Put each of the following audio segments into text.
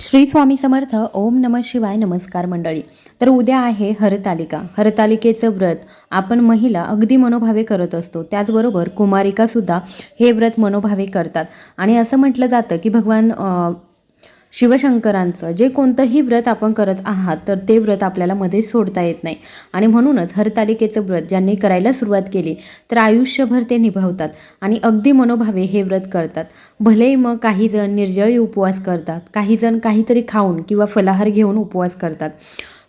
श्री स्वामी समर्थ ओम नम शिवाय नमस्कार मंडळी. तर उद्या आहे हरतालिका. हरतालिकेचं व्रत आपण महिला अगदी मनोभावे करत असतो. त्याचबरोबर कुमारिकासुद्धा हे व्रत मनोभावे करतात. आणि असं म्हटलं जातं की भगवान शिवशंकरांचं जे कोणतंही व्रत आपण करत आहात तर ते व्रत आपल्याला मध्ये सोडता येत नाही. आणि म्हणूनच हरतालिकेचं व्रत ज्यांनी करायला सुरुवात केली तर आयुष्यभर ते निभावतात आणि अगदी मनोभावे हे व्रत करतात. भलेही मग काही जण निर्जळी उपवास करतात काही जण काहीतरी खाऊन किंवा फलाहार घेऊन उपवास करतात.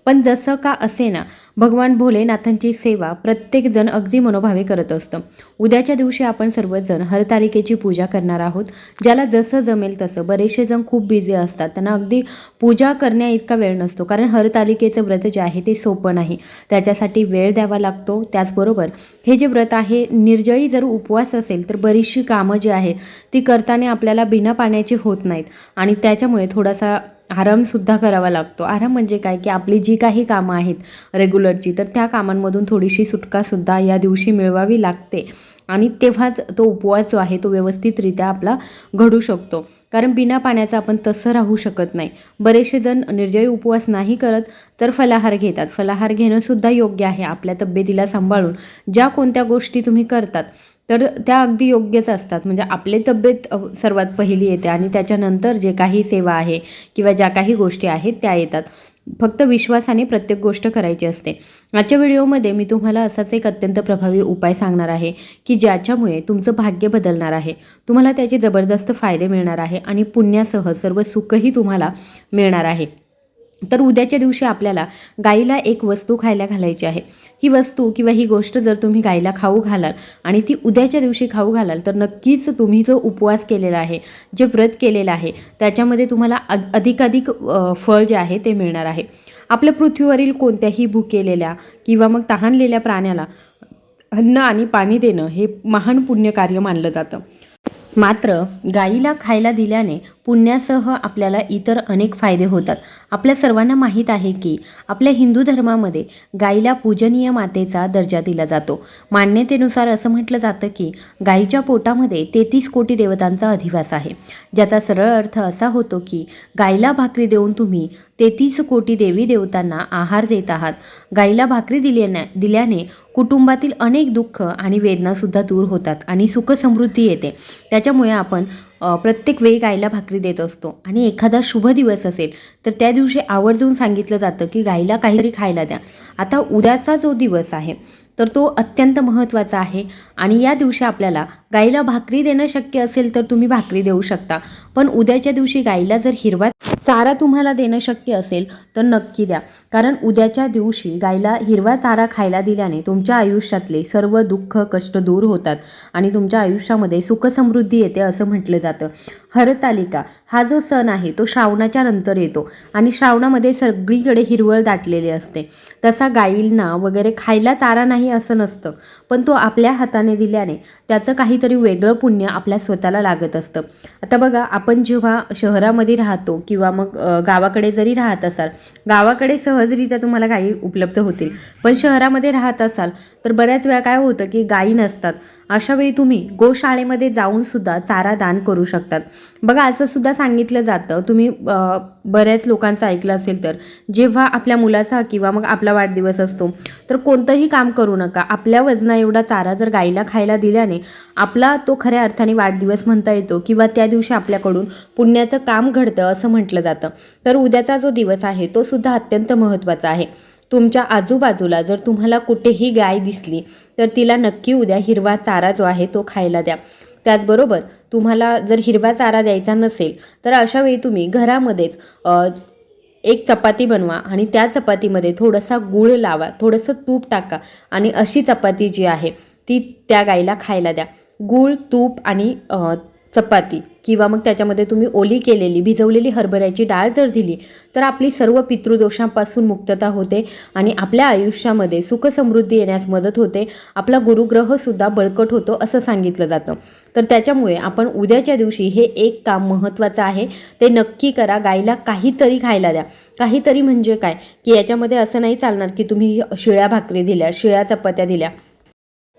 पण जसं का असे ना भगवान भोलेनाथांची सेवा प्रत्येकजण अगदी मनोभावे करत असतं. उद्याच्या दिवशी आपण सर्वजण हरतालिकेची पूजा करणार आहोत ज्याला जसं जमेल तसं. बरेचसे जण खूप बिझी असतात त्यांना अगदी पूजा करण्या इतका वेळ नसतो कारण हरतालिकेचं व्रत जे आहे ते सोपं नाही. त्याच्यासाठी वेळ द्यावा लागतो त्याचबरोबर हे जे व्रत आहे निर्जळी जर उपवास असेल तर बरीचशी कामं जी आहे ती करताना आपल्याला बिना पाण्याची होत नाहीत. आणि त्याच्यामुळे थोडासा आरामसुद्धा करावा लागतो. आराम म्हणजे काय? की आपली जी काही कामं आहेत रेग्युलरची तर त्या कामांमधून थोडीशी सुटकासुद्धा या दिवशी मिळवावी लागते. आणि तेव्हाच तो उपवास जो आहे तो व्यवस्थितरित्या आपला घडू शकतो. कारण बिना पाण्याचं आपण तसं राहू शकत नाही. बरेचसे जण निर्जळी उपवास नाही करत तर फलाहार घेतात. फलाहार घेणंसुद्धा योग्य आहे आपल्या तब्येतीला सांभाळून. ज्या कोणत्या गोष्टी तुम्ही करतात तर त्या अगदी योग्यच असतात. म्हणजे आपली तब्येत सर्वात पहिली येते आणि त्याच्यानंतर जे काही सेवा आहे किंवा ज्या काही गोष्टी आहेत त्या येतात. फक्त विश्वासाने प्रत्येक गोष्ट करायची असते. आजच्या व्हिडिओमध्ये मी तुम्हाला असाच एक अत्यंत प्रभावी उपाय सांगणार आहे की ज्याच्यामुळे तुमचं भाग्य बदलणार आहे. तुम्हाला त्याचे जबरदस्त फायदे मिळणार आहे आणि पुण्यासह सर्व सुखही तुम्हाला मिळणार आहे. तर उद्याच्या दिवशी आपल्याला गाईला एक वस्तू खायला घालायची आहे. ही वस्तू किंवा ही गोष्ट जर तुम्ही गाईला खाऊ घालाल आणि ती उद्याच्या दिवशी खाऊ घालाल तर नक्कीच तुम्ही जो उपवास केलेला आहे जे व्रत केलेलं आहे त्याच्यामध्ये तुम्हाला अ- अधिकाधिक फळ जे आहे ते मिळणार आहे. आपल्या पृथ्वीवरील कोणत्याही भुकेलेल्या किंवा मग तहानलेल्या प्राण्याला अन्न आणि पाणी देणं हे महान पुण्यकार्य मानलं जातं. मात्र गाईला खायला दिल्याने पुण्यासह आपल्याला इतर अनेक फायदे होतात. आपल्या सर्वांना माहीत आहे की आपल्या हिंदू धर्मामध्ये गाईला पूजनीय मातेचा दर्जा दिला जातो. मान्यतेनुसार असं म्हटलं जातं की गाईच्या पोटामध्ये तेहतीस कोटी देवतांचा अधिवास आहे. ज्याचा सरळ अर्थ असा होतो की गाईला भाकरी देऊन तुम्ही तेहतीस कोटी देवी देवतांना आहार देत आहात. गाईला भाकरी दिल्याने दिल्याने कुटुंबातील अनेक दुःख आणि वेदनासुद्धा दूर होतात आणि सुखसमृद्धी येते. त्याच्यामुळे आपण प्रत्येक वेळी गाईला भाकरी देत असतो. आणि एखादा शुभ दिवस असेल तर त्या दिवशी आवर्जून सांगितलं जातं की गाईला काहीतरी खायला द्या. आता उद्याचा जो दिवस आहे तर तो अत्यंत महत्त्वाचा आहे. आणि या दिवशी आपल्याला गाईला भाकरी देणं शक्य असेल तर तुम्ही भाकरी देऊ शकता. पण उद्याच्या दिवशी गाईला जर हिरवा चारा तुम्हाला देणं शक्य असेल तर नक्की द्या. कारण उद्याच्या दिवशी गायला हिरवा चारा खायला दिल्याने तुमच्या आयुष्यातले सर्व दुःख कष्ट दूर होतात आणि तुमच्या आयुष्यामध्ये सुखसमृद्धी येते असं म्हटलं जातं. हरतालिका हा जो सण आहे तो श्रावणाच्या नंतर येतो आणि श्रावणामध्ये सगळीकडे हिरवळ दाटलेली असते. तसा गाईंना वगैरे खायला चारा नाही असं नसतं पण तो आपल्या हाताने दिल्याने त्याचं काहीतरी वेगळं पुण्य आपल्या स्वतःला लागत असतं. आता बघा आपण जेव्हा शहरामध्ये राहतो किंवा मग गावाकडे जरी राहत असाल गावाकडे सहजरित्या तुम्हाला गायी उपलब्ध होतील. पण शहरामध्ये राहत असाल तर बऱ्याच वेळा काय होतं की गायी नसतात. अशावेळी तुम्ही गोशाळेमध्ये जाऊन सुद्धा चारा दान करू शकतात. बघा असं सुद्धा सांगितलं जातं. तुम्ही बऱ्याच लोकांचं ऐकलं असेल तर जेव्हा आपल्या मुलाचा किंवा मग आपला वाढदिवस असतो तर कोणतंही काम करू नका. आपल्या वजना एवढा चारा जर गाईला खायला दिल्याने आपला तो खऱ्या अर्थाने वाढदिवस म्हणता येतो किंवा त्या दिवशी आपल्याकडून पुण्याचं काम घडतं असं म्हटलं जातं. तर उद्याचा जो दिवस आहे तो सुद्धा अत्यंत महत्त्वाचा आहे. तुमच्या आजूबाजूला जर तुम्हाला कुठेही गाय दिसली तर तिला नक्की उद्या हिरवा चारा जो आहे तो खायला द्या. त्याचबरोबर तुम्हाला जर हिरवा चारा द्यायचा नसेल तर अशा वेळी तुम्ही घरामध्येच एक चपाती बनवा आणि त्या चपातीमध्ये थोडासा गूळ लावा थोडंसं तूप टाका आणि अशी चपाती जी आहे ती त्या गाईला खायला द्या. गूळ तूप आणि चपाती किंवा मग त्याच्यामध्ये तुम्ही ओली केलेली भिजवलेली हरभऱ्याची डाळ जर दिली तर आपली सर्व पितृदोषांपासून मुक्तता होते आणि आपल्या आयुष्यामध्ये सुखसमृद्धी येण्यास मदत होते. आपला गुरुग्रहसुद्धा बळकट होतो असं सांगितलं जातं. तर त्याच्यामुळे आपण उद्याच्या दिवशी हे एक काम महत्त्वाचं आहे. ते नक्की करा. गाईला काहीतरी खायला द्या. काहीतरी म्हणजे काय? की याच्यामध्ये असं नाही चालणार की तुम्ही शिळ्या भाकरी दिल्या शिळ्या चपात्या दिल्या.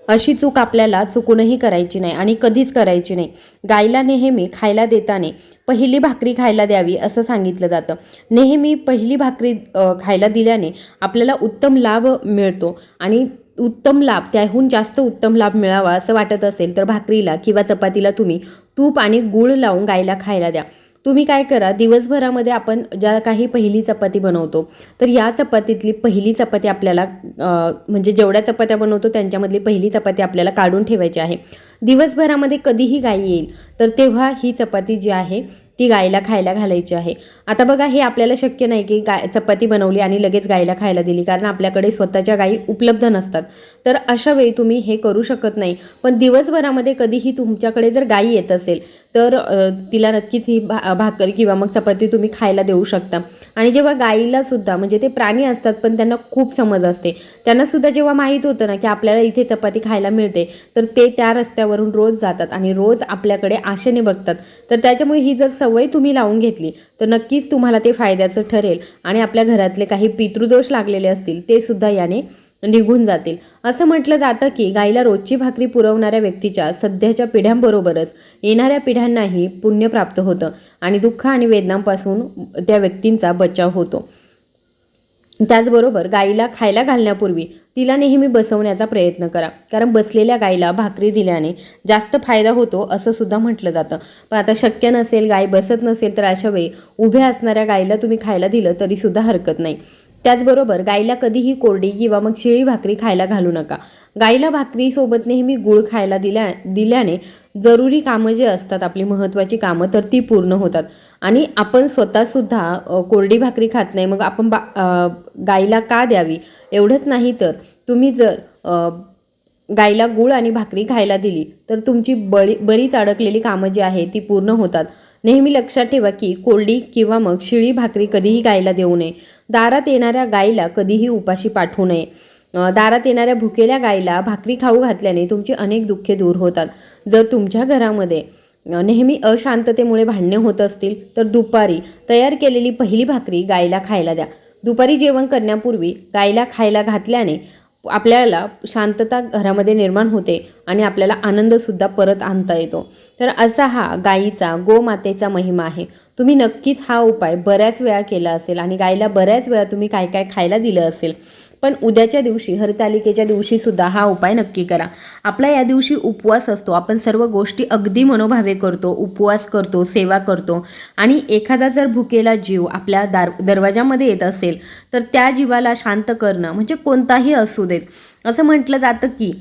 अशी चूक आपल्याला चुकूनही करायची नाही आणि कधीच करायची नाही. गाईला नेहमी खायला देताना पहिली भाकरी खायला द्यावी असं सांगितलं जातं. नेहमी पहिली भाकरी खायला दिल्याने आपल्याला उत्तम लाभ मिळतो आणि उत्तम लाभ त्याहून जास्त उत्तम लाभ मिळावा असं वाटत असेल तर भाकरीला किंवा चपातीला तुम्ही तूप आणि गूळ लावून गायला खायला द्या. तुम्ही काय करा दिवसभरामध्ये आपण ज्या काही पहिली चपाती बनवतो तर या चपातीतली पहिली चपाती आपल्याला म्हणजे जेवढ्या चपात्या बनवतो त्यांच्यामधली पहिली चपाती आपल्याला काढून ठेवायची आहे. दिवसभरामध्ये कधीही गाई येईल तर तेव्हा ही चपाती जी आहे ती गायला खायला घालायची आहे. आता बघा हे आपल्याला शक्य नाही की गाय चपाती बनवली आणि लगेच गायला खायला दिली कारण आपल्याकडे स्वतःच्या गायी उपलब्ध नसतात. तर अशा वेळी तुम्ही हे करू शकत नाही. पण दिवसभरामध्ये कधीही तुमच्याकडे जर गायी येत असेल तर तिला नक्कीच ही भा भाकर किंवा मग चपाती तुम्ही खायला देऊ शकता. आणि जेव्हा गाईला सुद्धा म्हणजे ते प्राणी असतात पण त्यांना खूप समज असते. त्यांना सुद्धा जेव्हा माहीत होतं ना की आपल्याला इथे चपाती खायला मिळते तर ते त्या रस्त्यावरून रोज जातात आणि रोज आपल्याकडे आशेने बघतात. तर त्याच्यामुळे ही जर सवय तुम्ही लावून घेतली तर नक्कीच तुम्हाला ते फायद्याचं ठरेल. आणि आपल्या घरातले काही पितृदोष लागलेले असतील ते सुद्धा याने निघून जातील. असं म्हटलं जातं की गाईला रोजची भाकरी पुरवणाऱ्या व्यक्तीच्या सध्याच्या पिढ्यांबरोबरच येणाऱ्या पिढ्यांनाही पुण्य प्राप्त होतं आणि दुःख आणि वेदनांपासून त्या व्यक्तींचा बचाव होतो. त्याचबरोबर गाईला खायला घालण्यापूर्वी तिला नेहमी बसवण्याचा प्रयत्न करा. कारण बसलेल्या गाईला भाकरी दिल्याने जास्त फायदा होतो असं सुद्धा म्हटलं जातं. पण आता शक्य नसेल गाय बसत नसेल तर अशा वेळी उभ्या असणाऱ्या गाईला तुम्ही खायला दिलं तरीसुद्धा हरकत नाही. त्याचबरोबर गाईला कधीही कोरडी किंवा मग शिळी भाकरी खायला घालू नका. गाईला भाकरीसोबत नेहमी गुळ खायला दिल्या दिल्याने जरुरी कामं जी असतात आपली महत्त्वाची कामं तर ती पूर्ण होतात. आणि आपण स्वतःसुद्धा कोरडी भाकरी खात नाही मग आपण बा गाईला का द्यावी? एवढंच नाही तर तुम्ही जर गाईला गूळ आणि भाकरी खायला दिली तर तुमची बळी बरीच अडकलेली कामं जी आहे ती पूर्ण होतात. नेहमी लक्षात ठेवा की कोरडी किंवा मग शिळी भाकरी कधीही गायला देऊ नये. दारात येणाऱ्या गायीला कधीही उपाशी पाठवू नये. दारात येणाऱ्या भुकेल्या गायीला भाकरी खाऊ घातल्याने तुमची अनेक दुःखे दूर होतात. जर तुमच्या घरामध्ये नेहमी अशांततेमुळे भांडणे होत असतील तर दुपारी तयार केलेली पहिली भाकरी गायीला खायला द्या. दुपारी जेवण करण्यापूर्वी गाईला खायला घातल्याने आपल्याला शांतता घरामध्ये निर्माण होते आणि आपल्याला आनंदसुद्धा परत आणता येतो. तर असा हा गायीचा गोमातेचा महिमा आहे. तुम्ही नक्कीच हा उपाय बऱ्याच वेळा केला असेल आणि गायीला बऱ्याच वेळा तुम्ही काय काय खायला दिलं असेल. पण उद्याच्या दिवशी हरतालिकेच्या दिवशी सुद्धा हा उपाय नक्की करा. आपला या दिवशी उपवास असतो. आपण सर्व गोष्टी अगदी मनोभावे करतो. उपवास करतो सेवा करतो. आणि एखादा जर भुकेला जीव आपल्या दार दरवाजामध्ये येत असेल तर त्या जीवाला शांत करणं म्हणजे कोणताही असू देत. असं म्हटलं जातं की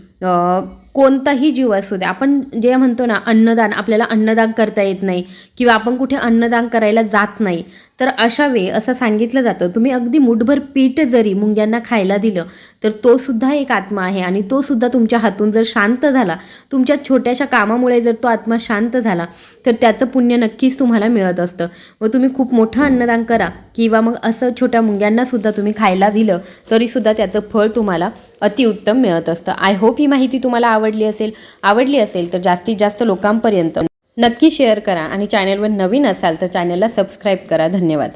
कोणताही जीव असू दे. आपण जे म्हणतो ना अन्नदान आपल्याला अन्नदान करता येत नाही किंवा आपण कुठे अन्नदान करायला जात नाही तर अशा वेळी असं सांगितलं जातं तुम्ही अगदी मुठभर पीठ जरी मुंग्यांना खायला दिलं तर तो सुद्धा एक आत्मा आहे आणि तो सुद्धा तुमच्या हातून जर शांत झाला तुमच्या छोट्याशा कामामुळे जर तो आत्मा शांत झाला तर त्याचं पुण्य नक्कीच तुम्हाला मिळत असतं. व तुम्ही खूप मोठं अन्नदान करा किंवा मग असं छोट्या मुंग्यांना सुद्धा तुम्ही खायला दिलं तरीसुद्धा त्याचं फळ तुम्हाला अतिउत्तम मिळत असतं. आय होप ही माहिती तुम्हाला आवडली असेल. आवडली असेल तर जास्तीत जास्त लोकांपर्यंत नक्की शेअर करा आणि चॅनलवर नवीन असाल तर चॅनलला सबस्क्राईब करा. धन्यवाद.